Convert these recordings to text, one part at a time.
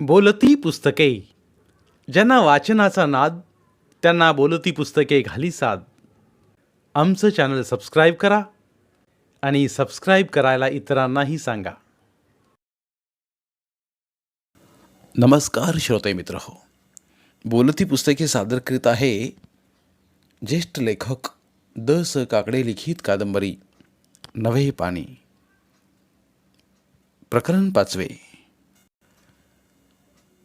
बोलती पुस्तके. ज्यांना वाचनाचा नाद त्यांना बोलती पुस्तके घाली साद. आमचं चॅनल सबस्क्राईब करा आणि सबस्क्राईब करायला इतरांनाही सांगा. नमस्कार श्रोते मित्र हो. बोलती पुस्तके सादर करीत आहे ज्येष्ठ लेखक द स काकडे लिखित कादंबरी नवे पाणी. प्रकरण पाचवे.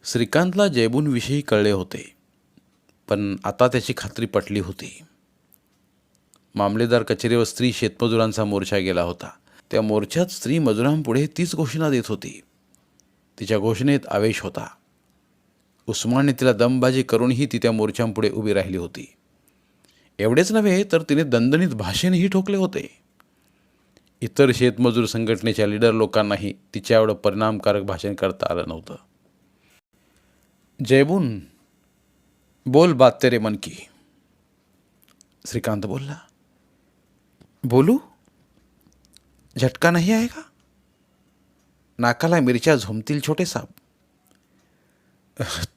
श्रीकांतला जैबूनविषयी कळले होते पण आता त्याची खात्री पटली होती. मामलेदार कचेरीवर स्त्री शेतमजुरांचा मोर्चा गेला होता. त्या मोर्चात स्त्री मजुरांपुढे तीच घोषणा देत होती. तिच्या घोषणेत आवेश होता. उस्मानने तिला दमबाजी करूनही ती त्या मोर्चांपुढे उभी राहिली होती. एवढेच नव्हे तर तिने दणदणीत भाषेनेही ठोकले होते. इतर शेतमजूर संघटनेच्या लीडर लोकांनाही तिच्या एवढं परिणामकारक भाषण करता आलं नव्हतं. जयबून बोल बात तेरे मन की. श्रीकांत बोलला बोलू? झटका नाही आहे का नाकाला मिरच्या झोमतील छोटे साप.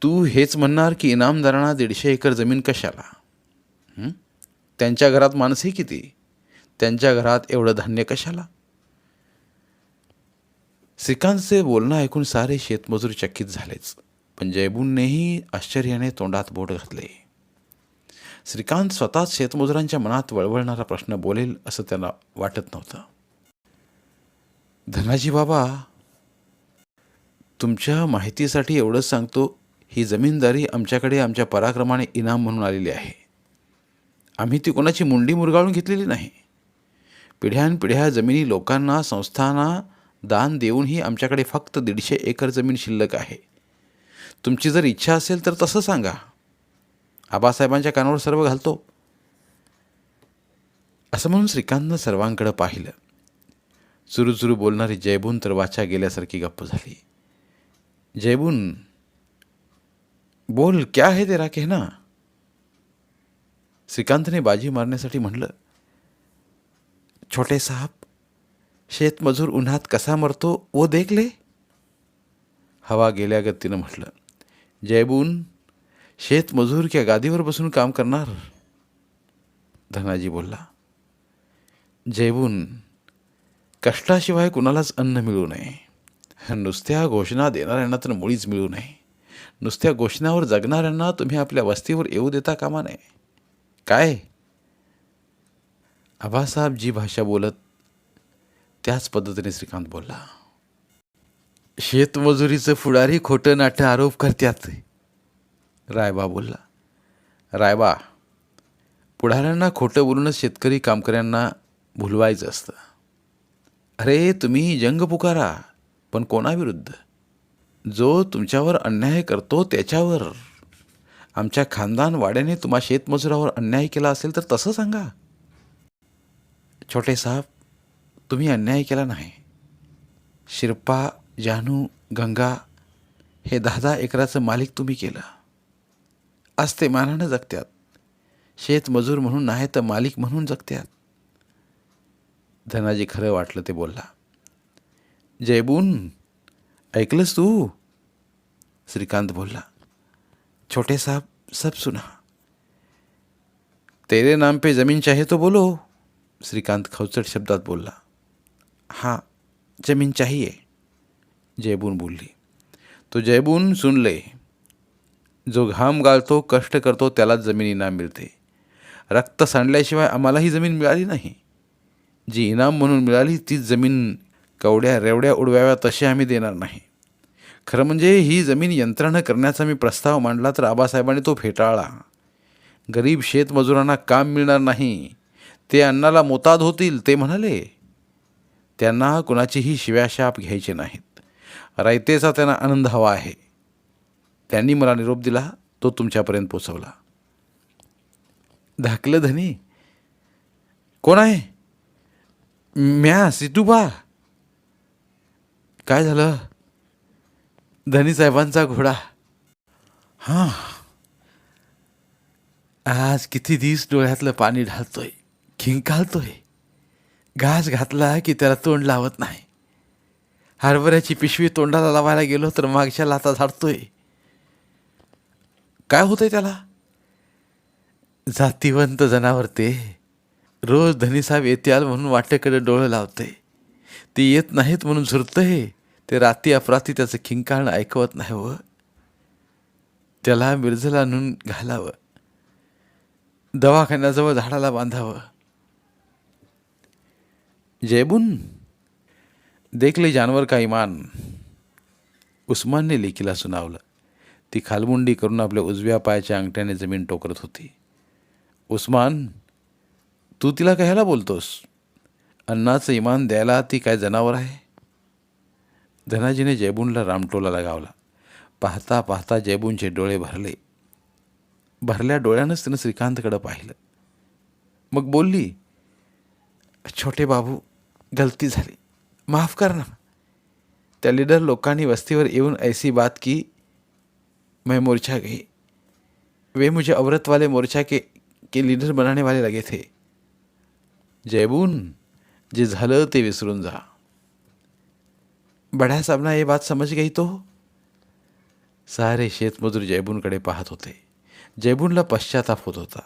तू हेच म्हणणार की इनामदारांना दीडशे एकर जमीन कशाला? त्यांच्या घरात माणसंही किती? त्यांच्या घरात एवढं धान्य कशाला? श्रीकांतचे बोलणं ऐकून सारे शेतमजूर चकित झालेच. पण जयबूननेही आश्चर्याने तोंडात बोट घातले. श्रीकांत स्वतःच शेतमजुरांच्या मनात वळवळणारा प्रश्न बोलेल असं त्यांना वाटत नव्हतं. धनाजी बाबा तुमच्या माहितीसाठी एवढंच सांगतो ही जमीनदारी आमच्याकडे आमच्या पराक्रमाने इनाम म्हणून आलेली आहे. आम्ही ती कोणाची मुंडी मुरगाळून घेतलेली नाही. पिढ्यानपिढ्या जमिनी लोकांना संस्थांना दान देऊनही आमच्याकडे फक्त दीडशे एकर जमीन शिल्लक आहे. तुमची जर इच्छा असेल तर तसं सांगा. आबासाहेबांच्या कानावर सर्व घालतो. असं म्हणून श्रीकांतनं सर्वांकडं पाहिलं. चुरू बोलणारी जयबून तर वाचा गेल्यासारखी गप्प झाली. जयबून बोल क्या है तेरा कहना? श्रीकांतने बाजी मारण्यासाठी म्हणलं छोटे साहब शेतमजूर उन्हात कसा मरतो वो देख ले. हवा गेल्या गतीनं म्हटलं जयबून शेतमजूर क्या गादीवर बसून काम करणार? धनाजी बोलला जयबून कष्टाशिवाय कुणालाच अन्न मिळू नये. नुसत्या घोषणा देणाऱ्यांना तर मुळीच मिळू नये. नुसत्या घोषणावर जगणाऱ्यांना तुम्ही आपल्या वस्तीवर येऊ देता कामा नये. काय? आबासाहेब जी भाषा बोलत त्याच पद्धतीने श्रीकांत बोलला शेतमजुरीचं फुडारी खोटं नाटं आरोप करत्यात. रायबा बोलला. रायबा पुढाऱ्यांना खोटं बोलूनच शेतकरी कामकऱ्यांना भुलवायचं असतं. अरे तुम्ही जंग पुकारा पण कोणाविरुद्ध? जो तुमच्यावर अन्याय करतो त्याच्यावर. आमच्या खानदान वाड्याने तुम्हा शेतमजुरावर अन्याय केला असेल तर तसं सांगा. छोटे साहेब तुम्ही अन्याय केला नाही. शिरपा जानू गंगा हे दहा दहा एकराचं मालिक तुम्ही केलं. आज ते मानानं जगत्यात. शेतमजूर म्हणून नाही तर मालिक म्हणून जगत्यात. धनाजी खरं वाटलं ते बोलला. जयबून ऐकलंस तू? श्रीकांत बोलला. छोटे साहब सब सुना. तेरे नाम पे जमीन चाहिए तो बोलो श्रीकांत खवचट शब्दात बोलला. हां जमीन चाहिए. जयबून बोलली. तो जयबून सुनले जो घाम गाळतो कष्ट करतो त्यालाच जमीन इनाम मिळते. रक्त सांडल्याशिवाय आम्हालाही जमीन मिळाली नाही. जी इनाम म्हणून मिळाली तीच जमीन कवड्या रेवड्या उडवाव्या तशी आम्ही देणार नाही. खरं म्हणजे ही जमीन यंत्रणा करण्याचा मी प्रस्ताव मांडला तर आबासाहेबांनी तो फेटाळला. गरीब शेतमजुरांना काम मिळणार नाही. ते अन्नाला मोताद होतील ते म्हणाले. त्यांना कुणाचीही शिव्याशाप घ्यायचे नाहीत. रायतेचा त्यांना आनंद हवा आहे. त्यांनी मला निरोप दिला तो तुमच्यापर्यंत पोचवला. धाकलं धनी कोण आहे? म्या सितुबा काय झालं? धनी साहेबांचा घोडा. हां. आज किती दिवस डोळ्यातलं पाणी ढालतोय खिंकालतोय. घास घातला की त्याला तोंड लावत नाही. हरभऱ्याची पिशवी तोंडाला लावायला गेलो तर मागच्या लाता झाडतोय. काय होतंय त्याला? जातीवंत जनावर ते. रोज धनीसाहेब येत्याल म्हणून वाटेकडे डोळे लावते ते येत नाहीत म्हणून झुरतंय. ते राती अपराती त्याचं खिंकाळणं ऐकवत नाही व. त्याला मिरजला आणून घालावं. दवाखान्याजवळ झाडाला बांधावं. जयबून देख ले जानवर का इमान. उस्मानने लेकीला सुनावलं. ती खालमुंडी करून आपल्या उजव्या पायाच्या अंगठ्याने जमीन टोकरत होती. उस्मान तू तिला कशाला बोलतोस? अन्नाचं इमान द्यायला ती काय जनावर आहे? धनाजीने जयबूनला रामटोला लगावला. पाहता पाहता जयबूनचे डोळे भरले. भरल्या डोळ्यानंच तिनं श्रीकांतकडं पाहिलं. मग बोलली छोटे बाबू गलती झाली. माफ कर ना त्या लीडर लोकांनी वस्तीवर येऊन ऐसी बात की मैं मोर्चा गई वे मुझे औरत वाले मोर्चा के के लीडर बनाने वाले लगे थे। जयबून जे झालं ते विसरून जा. बड्या साबना ये बात समज गई तो? सारे शेतमजूर जयबूनकडे पाहत होते। जयबूनला पश्चाताप होत होता।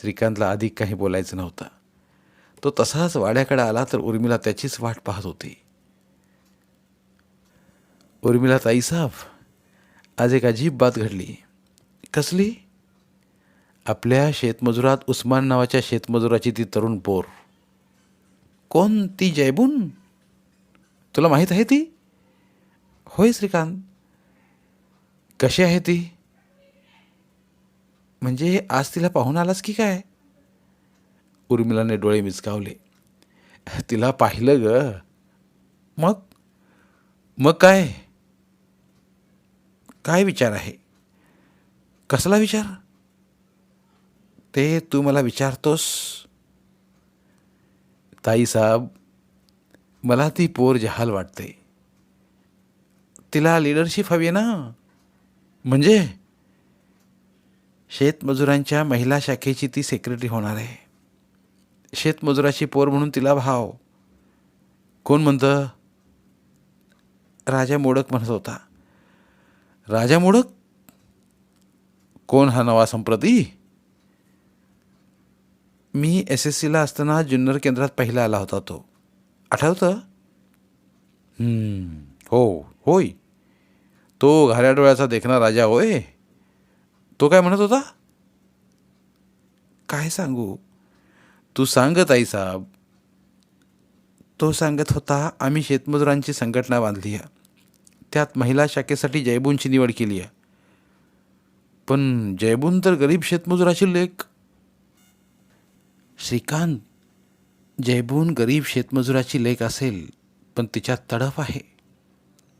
श्रीकांतला अधिक काही बोलायचं नव्हतं। तो तसाच वाड्याकडे आला तर उर्मिला त्याचीच वाट पाहत होती. उर्मिला ताईसाब आज एक अजीब बात घडली. कसली? आपल्या शेतमजुरात उस्मान नावाच्या शेतमजुराची ती तरुण पोर. कोण ती जयबून? तुला माहीत आहे ती? होय श्रीकांत. कशी आहे ती? म्हणजे आज तिला पाहून आलास की काय? उर्मिलाने डोळे मिचकावले तिला पाहिलं ग. मग? मग काय? काय विचार आहे? कसला विचार? ते तू मला विचारतोस. ताईसाहेब मला ती पोर जहाल वाटते. तिला लिडरशिप हवी आहे ना? म्हणजे? शेतमजुरांच्या महिला शाखेची ती सेक्रेटरी होणार आहे. शेतमजुराची पोर म्हणून तिला भाव. कोण म्हणतं? राजा मोडक म्हणत होता. राजा मोडक? कोण हा नवा संप्रती? मी एस एस सीला असताना जुन्नर केंद्रात पहिला आला होता तो. आठवतं? हो होय. तो घाऱ्या डोळ्याचा देखणा राजा होय. तो काय म्हणत होता? काय सांगू? तू सांगत आई साहेब. तो सांगत होता आम्ही शेतमजुरांची संघटना बांधली आहे. त्यात महिला शाखेसाठी जयबूनची निवड केली आहे. पण जयबून तर गरीब शेतमजुराची लेख. श्रीकांत जयबून गरीब शेतमजुराची लेख असेल पण तिच्यात तडफ आहे.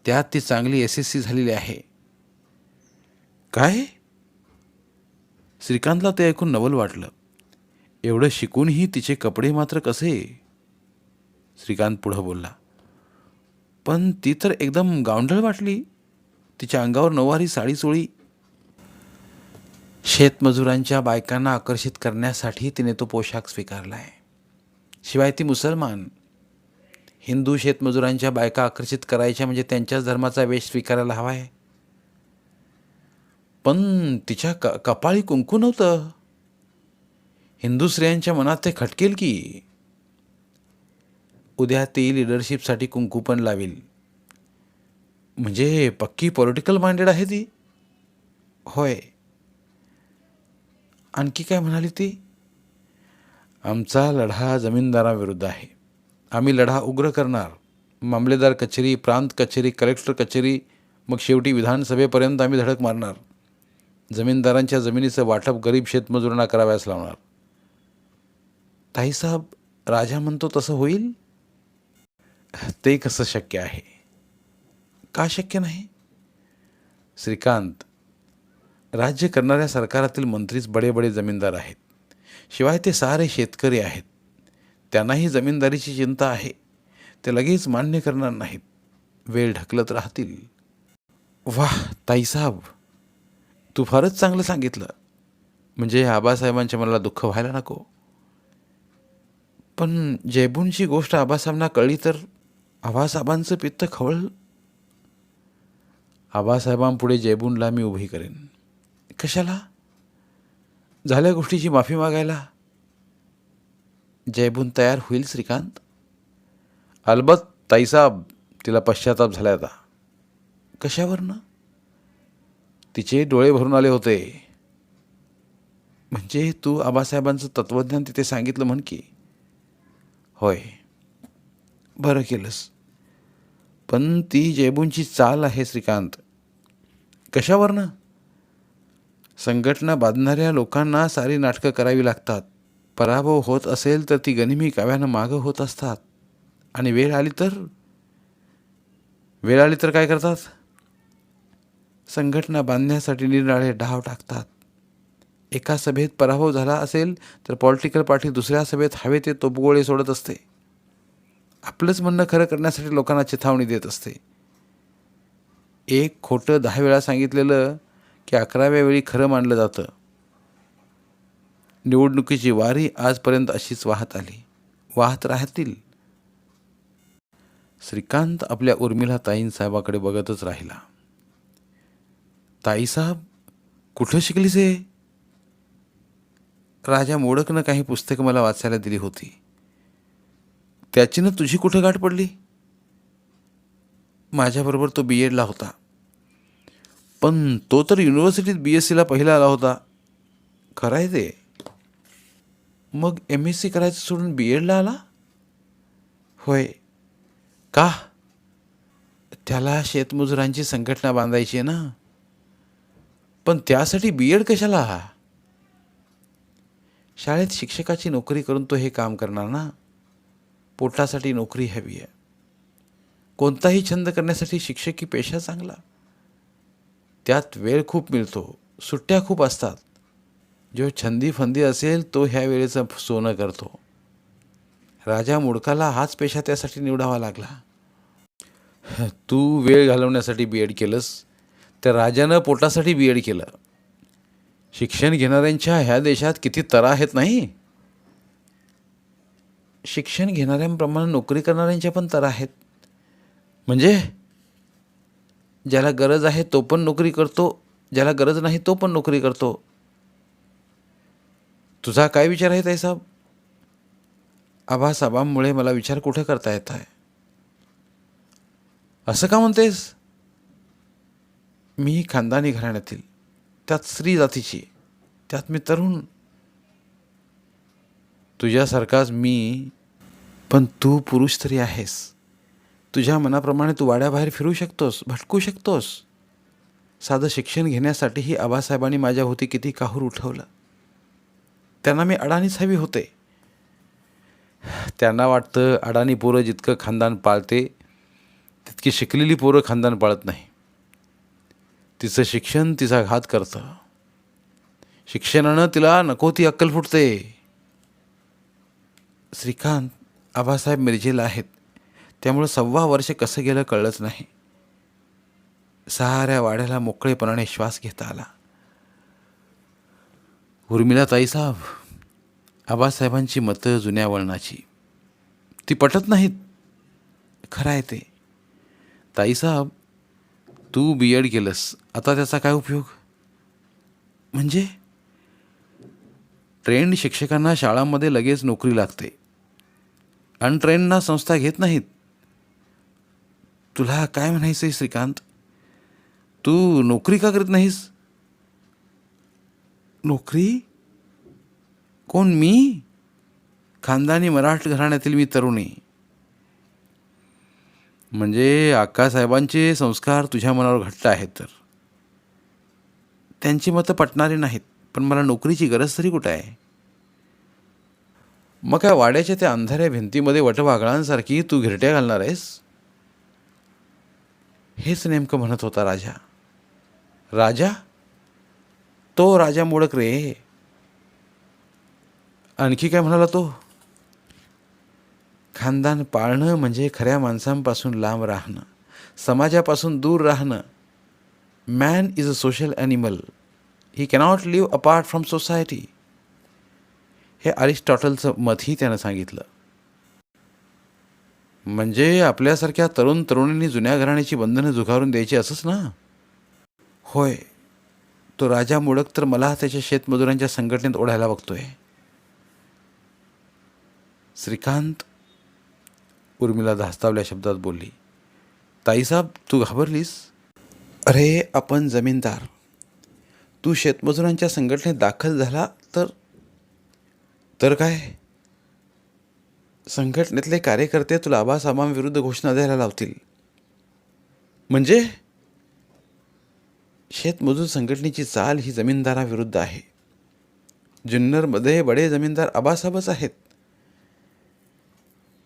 त्यात ती चांगली एस एस सी झालेली आहे. काय? श्रीकांतला ते ऐकून नवल वाटलं. एवढं शिकूनही तिचे कपडे मात्र कसे? श्रीकांत पुढं बोलला. पण ती तर एकदम गावंढळ वाटली. तिच्या अंगावर नऊवारी साडी चोळी. शेतमजुरांच्या बायकांना आकर्षित करण्यासाठी तिने तो पोशाख स्वीकारला आहे शिवाय ती मुसलमान. हिंदू शेतमजुरांच्या बायका आकर्षित करायच्या म्हणजे त्यांच्याच धर्माचा वेश स्वीकारायला हवा आहे पण तिच्या क कपाळी कुंकू नव्हतं. हिंदू स्त्रियांच्या मनात ते खटकेल की? उद्या ती लिडरशिपसाठी कुंकू पण लावेल. म्हणजे पक्की पॉलिटिकल माइंडेड आहे ती? होय. आणखी काय म्हणाली ती? आमचा लढा जमीनदाराविरुद्ध आहे. आम्ही लढा उग्र करणार. मामलेदार कचेरी प्रांत कचेरी कलेक्टर कचेरी मग शेवटी विधानसभेपर्यंत आम्ही धडक मारणार. जमीनदारांच्या जमिनीचं वाटप गरीब शेतमजुरांना कराव्यास लावणार. ताईसाहेब राजा म्हणतो तसं होईल? ते कसं शक्य आहे? का शक्य नाही? श्रीकांत राज्य करणाऱ्या सरकारातील मंत्रीच बडे बडे जमीनदार आहेत. शिवाय ते सारे शेतकरी आहेत. त्यांनाही जमीनदारीची चिंता आहे. ते लगेच मान्य करणार नाहीत. वेळ ढकलत राहतील. वाह ताईसाहेब तू फारच चांगलं सांगितलं. म्हणजे आबासाहेबांच्या मला दुःख व्हायला नको. पण जयबूनची गोष्ट आबासाहेबांना कळली तर आबासाहेबांचं पित्त खवळ? आबासाहेबांपुढे जयबूनला मी उभी करेन. कशाला? झाल्या गोष्टीची माफी मागायला? जयबून तयार होईल श्रीकांत? अलबत ताईसाब तिला पश्चाताप झाला आता. कशावरनं? तिचे डोळे भरून आले होते. म्हणजे तू आबासाहेबांचं तत्त्वज्ञान तिथे सांगितलं म्हण की? होय. बरं केलंस. पण ती जयबूंची चाल आहे श्रीकांत. कशावरनं? संघटना बांधणाऱ्या लोकांना सारी नाटकं करावी लागतात. पराभव होत असेल तर ती गनिमी काव्यानं मागं होत असतात. आणि वेळ आली तर? वेळ आली तर काय करतात? संघटना बांधण्यासाठी निरनिराळे डाव टाकतात. एका सभेत पराभव झाला असेल तर पॉलिटिकल पार्टी दुसऱ्या सभेत हवे ते तोपगोळे सोडत असते. आपलंच म्हणणं खरं करण्यासाठी लोकांना चिथावणी देत असते. एक खोटं दहा वेळा सांगितलेलं की अकराव्या वेळी खरं मानलं जातं. निवडणुकीची वारी आजपर्यंत अशीच वाहत आली. वाहत राहतील. श्रीकांत आपल्या उर्मिला ताईन साहेबाकडे बघतच राहिला. ताईसाहेब कुठं शिकलीस हे? राजा मोडकनं काही पुस्तकं मला वाचायला दिली होती. त्याचीनं तुझी कुठं गाठ पडली? माझ्याबरोबर तो बी एडला होता. पण तो तर युनिव्हर्सिटीत बी एस सीला पहिला आला होता. खरं आहे ते. मग एम एस सी करायचं सोडून बी एडला आला? होय. का? त्याला शेतमजुरांची संघटना बांधायची आहे ना? पण त्यासाठी बी एड कशाला हा? शाळेत शिक्षकाची नोकरी करून तो हे काम करणार ना? पोटासाठी नोकरी हवी आहे. कोणताही छंद करण्यासाठी शिक्षकी पेशा चांगला. त्यात वेळ खूप मिळतो. सुट्ट्या खूप असतात. जो छंदी फंदी असेल तो ह्या वेळेचं सोनं करतो. राजा मुडकाला हाच पेशा त्यासाठी निवडावा लागला. तू वेळ घालवण्यासाठी बी एड केलंस. त्या राजानं पोटासाठी बी एड केलं. शिक्षण घेणाऱ्यांच्या ह्या देशात किती तरा आहेत नाही? शिक्षण घेणाऱ्यांप्रमाणे नोकरी करणाऱ्यांच्या पण तरा आहेत. म्हणजे ज्याला गरज आहे तो पण नोकरी करतो ज्याला गरज नाही तो पण नोकरी करतो. तुझा काय विचार आहे ताई आभासाबांमुळे मला विचार कुठे करता येत आहे? असं का म्हणतेस? मी खानदानी घराण्यातील. त्यात स्त्री जातीची. त्यात मी तरुण. तुझ्यासारखाच मी. पण तू पुरुष तरी आहेस. तुझ्या मनाप्रमाणे तू वाड्याबाहेर फिरू शकतोस भटकू शकतोस. साधं शिक्षण घेण्यासाठीही आबासाहेबांनी माझ्याभोवती किती काहूर उठवलं. त्यांना मी अडाणीच हवी होते. त्यांना वाटतं अडाणी पोरं जितकं खानदान पाळते तितकी शिकलेली पोरं खानदान पाळत नाही. तिचं शिक्षण तिचा घात करतं. शिक्षणानं तिला नको ती अक्कल फुटते. श्रीकांत आबासाहेब मिरजेला आहेत. त्यामुळं सव्वा वर्ष कसं गेलं कळलंच नाही. सहाऱ्या वाड्याला मोकळेपणाने श्वास घेता आला. उर्मिला ताईसाहेब आबासाहेबांची मतं जुन्या वळणाची. ती पटत नाहीत. खरं आहे ते. ताईसाहेब तू बी एड केलंस आता त्याचा काय उपयोग? म्हणजे? ट्रेंड शिक्षकांना शाळांमध्ये लगेच नोकरी लागते. अनट्रेंडना संस्था घेत नाहीत. तुला काय म्हणायचं आहे श्रीकांत? तू नोकरी का करत नाहीस? नोकरी? कोण मी? खानदानी मराठ घराण्यातील मी तरुणी. म्हणजे आक्कासाहेबांचे संस्कार तुझ्या मनावर घट्ट आहेत तर. त्यांची मतं पटणारी नाहीत पण मला नोकरीची गरज तरी कुठं आहे? मग काय वाड्याच्या त्या अंधाऱ्या भिंतीमध्ये वटवागळांसारखी तू घिरट्या घालणार आहेस? हेच नेमकं म्हणत होता राजा. राजा? तो राजा मोडक रे. आणखी काय म्हणाला तो? खानदान पाळणं म्हणजे खऱ्या माणसांपासून लांब राहणं समाजापासून दूर राहणं. Man is a social animal he cannot live apart from society हे अरिस्टॉटलचं मतही त्यानं सांगितलं. म्हणजे आपल्यासारख्या तरुण तरुणींनी जुन्या घराण्याची बंधनं झुगारून द्यायची असंच ना? होय. तो राजा मुडक तर मला त्याच्या शेतमजुरांच्या संघटनेत ओढायला बघतोय. श्रीकांत उर्मिला धास्तावल्या शब्दात बोलली ताईसाब तू घाबरलीस? अरे आपण जमीनदार. तू शेतमजुरांच्या संघटनेत दाखल झाला तर तर काय? संघटनेतले कार्यकर्ते तुला आबासामांविरुद्ध घोषणा द्यायला लावतील. म्हणजे? शेतमजूर संघटनेची चाल ही जमीनदाराविरुद्ध आहे. जुन्नरमध्ये बडे जमीनदार आबासाबच आहेत.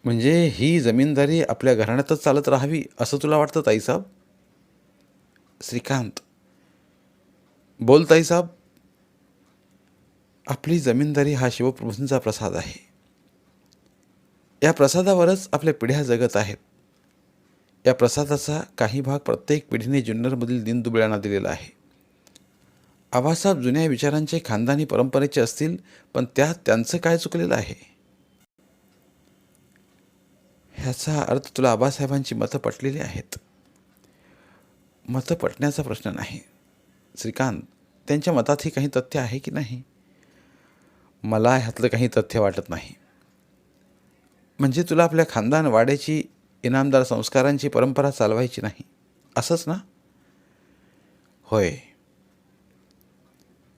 म्हणजे ही जमीनदारी आपल्या घराण्यातच चालत राहावी असं तुला वाटतं ताईसाब श्रीकांत. बोल ताईसाब आपली जमीनदारी हा शिवप्रभूंचा प्रसाद आहे. या प्रसादावरच आपल्या पिढ्या जगत आहेत. या प्रसादाचा काही भाग प्रत्येक पिढीने जुन्नरमधील दिनदुबळ्यांना दिलेला आहे. आबासाहेब जुन्या विचारांचे खानदानी परंपरेचे असतील पण त्यात त्यांचं काय चुकलेलं आहे? ह्याचा अर्थ तुला आबासाहेबांची मतं पटलेली आहेत. मतं पटण्याचा प्रश्न नाही. श्रीकांत त्यांच्या मतातही काही तथ्य आहे की नाही? मला ह्यातलं काही तथ्य वाटत नाही. म्हणजे तुला आपल्या खानदान वाड्याची इनामदार संस्कारांची परंपरा चालवायची नाही. असंच ना? होय.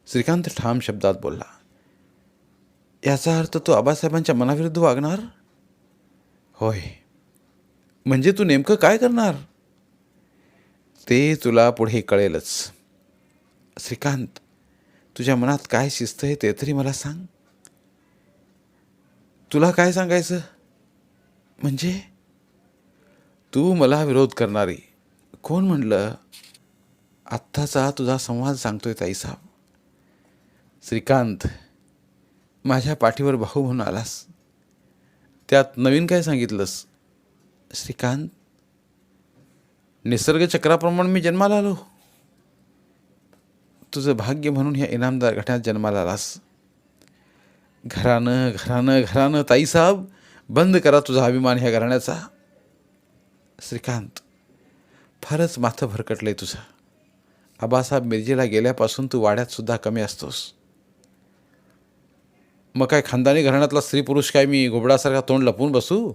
श्रीकांत ठाम शब्दात बोलला. याचा अर्थ तू आबासाहेबांच्या मनाविरुद्ध वागणार? होय. म्हणजे तू नेमकं काय करणार? ते तुला पुढे कळेलच. श्रीकांत तुझ्या मनात काय शिस्त आहे ते तरी मला सांग. तुला काय सांगायचं? म्हणजे? तू मला विरोध करणारी. कोण म्हणलं? आत्ताचा तुझा संवाद सांगतोय ताईसाहेब श्रीकांत माझ्या पाठीवर भाऊ म्हणून आलास. त्यात नवीन काय सांगितलंस? श्रीकांत निसर्गचक्राप्रमाणे मी जन्माला आलो. तुझं भाग्य म्हणून ह्या इनामदार गटात जन्माला आलास. घरानं घरानं घरानं ताईसाहेब बंद करा तुझा अभिमान ह्या घराण्याचा. श्रीकांत फारच माथं भरकटलंय तुझं. आबासाहेब मिरजेला गेल्यापासून तू वाड्यात सुद्धा कमी असतोस. मग काय खानदानी घराण्यातला स्त्री पुरुष काय मी घोबडासारखा तोंड लपून बसू?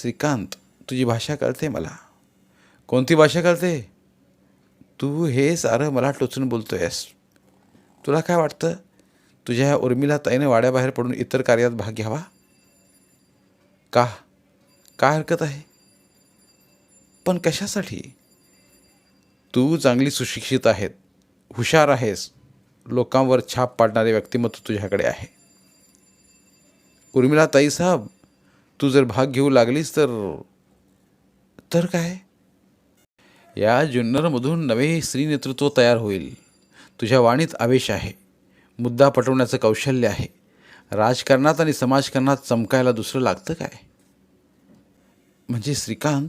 श्रीकांत तुझी भाषा कळते मला. कोणती भाषा कळते? तू हे सारं मला टोचून बोलतो आहेस तुला काय वाटतं? तुझ्या ह्या उर्मिला ताईने वाड्याबाहेर पडून इतर कार्यात भाग घ्यावा? का? काय हरकत आहे? पण कशासाठी? तू चांगली सुशिक्षित आहेत हुशार आहेस. लोकांवर छाप पाडणारे व्यक्तिमत्व तुझ्याकडे आहे. उर्मिला ताईसाहेब तू जर भाग घेऊ लागलीस तर तर काय? या जुन्नरमधून नवे स्त्री नेतृत्व तयार होईल. तुझ्या वाणीत आवेश आहे. मुद्दा पटवण्याचं कौशल्य आहे. राजकारणात आणि समाजकारणात चमकायला दुसरं लागतं काय? म्हणजे श्रीकांत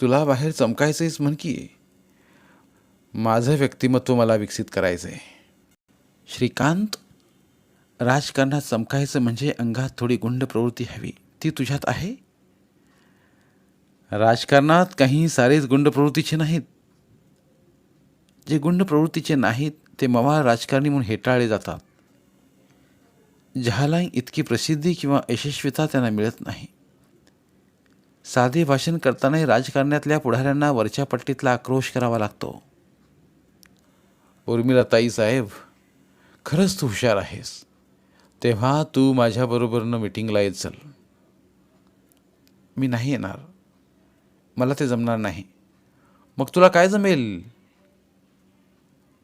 तुला बाहेर चमकायचंच म्हण की माझं व्यक्तिमत्व मला विकसित करायचं आहे श्रीकांत राजकारणात चमकायचं म्हणजे अंगात थोडी गुंड प्रवृत्ती हवी. ती तुझ्यात आहे? राजकारणात काही सारेच गुंड प्रवृत्तीचे नाहीत. जे गुंड प्रवृत्तीचे नाहीत ते मवाळ राजकारणी म्हणून हेटाळले जातात. जहाला इतकी प्रसिद्धी किंवा यशस्वीता त्यांना मिळत नाही. साधे भाषण करतानाही राजकारणातल्या पुढाऱ्यांना वरच्या पट्टीतला आक्रोश करावा लागतो. उर्मिला ताई साहेब खरंच तू हुशार आहेस. तेव्हा तू माझ्याबरोबरनं मिटिंगला येत चल. मी नाही येणार. मला ते जमणार नाही. मग तुला काय जमेल?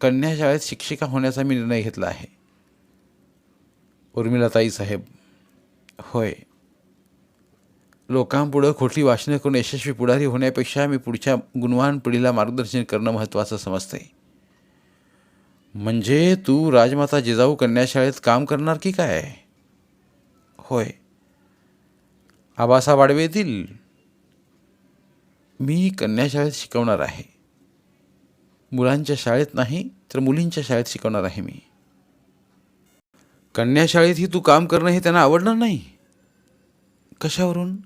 कन्या शाळेत शिक्षिका होण्याचा मी निर्णय घेतला आहे. उर्मिला ताई साहेब होय. लोकांपुढं खोटी वाचनं करून यशस्वी पुढारी होण्यापेक्षा मी पुढच्या गुणवान पिढीला मार्गदर्शन करणं महत्त्वाचं समजते म्हणजे तू राजमाता जिजाऊ कन्याशाळेत काम करणार की काय? होय. आबासा वाडवे येतील. मी कन्याशाळेत शिकवणार आहे. मुलांच्या शाळेत नाही तर मुलींच्या शाळेत शिकवणार आहे मी. कन्याशाळेतही तू काम करणं हे त्यांना आवडणार नाही? कशावरून?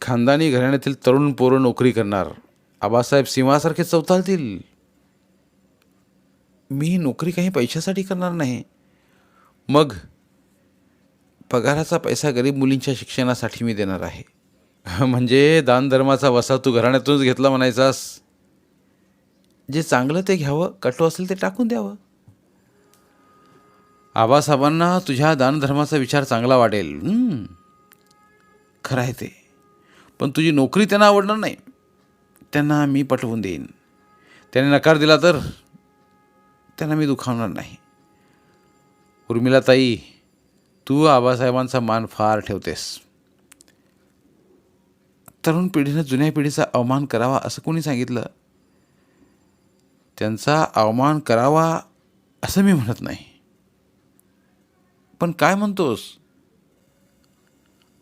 खानदानी घराण्यातील तरुण पोरं नोकरी करणार. आबासाहेब सिंहासारखे चौथालतील मी नोकरी काही पैशासाठी करणार नाही. मग पगाराचा पैसा गरीब मुलींच्या शिक्षणासाठी मी देणार आहे. म्हणजे दानधर्माचा वसा तू घराण्यातूनच घेतला म्हणायचास. जे चांगलं ते घ्यावं कटो असेल ते टाकून द्यावं. आबासाहेबांना तुझ्या दानधर्माचा विचार चांगला वाटेल. खरं आहे ते. पण तुझी नोकरी त्यांना आवडणार नाही. त्यांना मी पटवून देईन. त्याने नकार दिला तर? त्यांना मी दुखावणार नाही. उर्मिला ताई तू आबासाहेबांचा मान फार ठेवतेस. तरुण पिढीनं जुन्या पिढीचा अवमान करावा असं कोणी सांगितलं? त्यांचा अवमान करावा असं मी म्हणत नाही. पण काय म्हणतोस?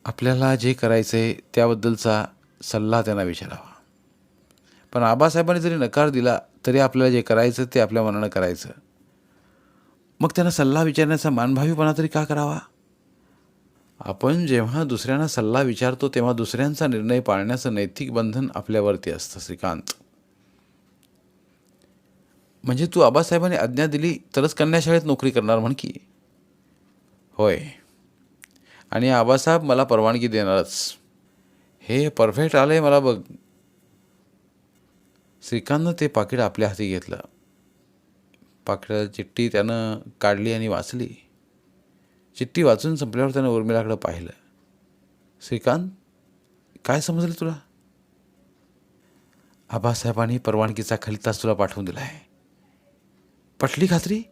आपल्याला जे करायचंय त्याबद्दलचा सल्ला त्यांना विचारावा. पण आबासाहेबांनी जरी नकार दिला तरी आपल्याला जे करायचं ते आपल्या मनानं करायचं. मग त्यांना सल्ला विचारण्याचा मानभावीपणा तरी का करावा? आपण जेव्हा दुसऱ्यांना सल्ला विचारतो तेव्हा दुसऱ्यांचा निर्णय पाळण्याचं नैतिक बंधन आपल्यावरती असतं श्रीकांत. म्हणजे तू आबासाहेबांनी आज्ञा दिली तरच कन्याशाळेत नोकरी करणार म्हण की. होय. आणि आबासाहेब मला परवानगी देणारच. हे परफेक्ट आलं आहे मला बघ. श्रीकांतनं ते पाकिट आपल्या हाती घेतलं. पाकिटाची चिठ्ठी त्यानं काढली आणि वाचली. चिठ्ठी वाचून संपल्यावर त्यानं उर्मिलाकडं पाहिलं. श्रीकांत काय समजलं तुला? आबासाहेबांनी परवानगीचा खलिताच तुला पाठवून दिला आहे पटली खात्री?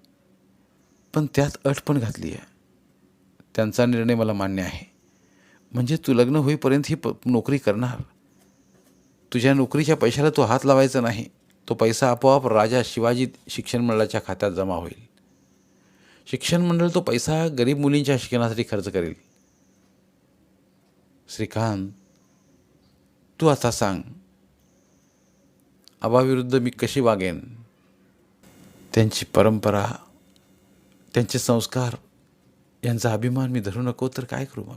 पण त्यात अट पण घातली आहे त्यांचा निर्णय मला मान्य आहे. म्हणजे तू लग्न होईपर्यंत ही प नोकरी करणार. तुझ्या नोकरीच्या पैशाला तू हात लावायचा नाही. तो पैसा आपोआप राजा शिवाजी शिक्षण मंडळाच्या खात्यात जमा होईल. शिक्षण मंडळ तो पैसा गरीब मुलींच्या शिक्षणासाठी खर्च करेल. श्रीकांत तू आता सांग आबाविरुद्ध मी कशी वागेन? त्यांची परंपरा त्यांचे संस्कार यांचा अभिमान मी धरू नको तर काय करू मग?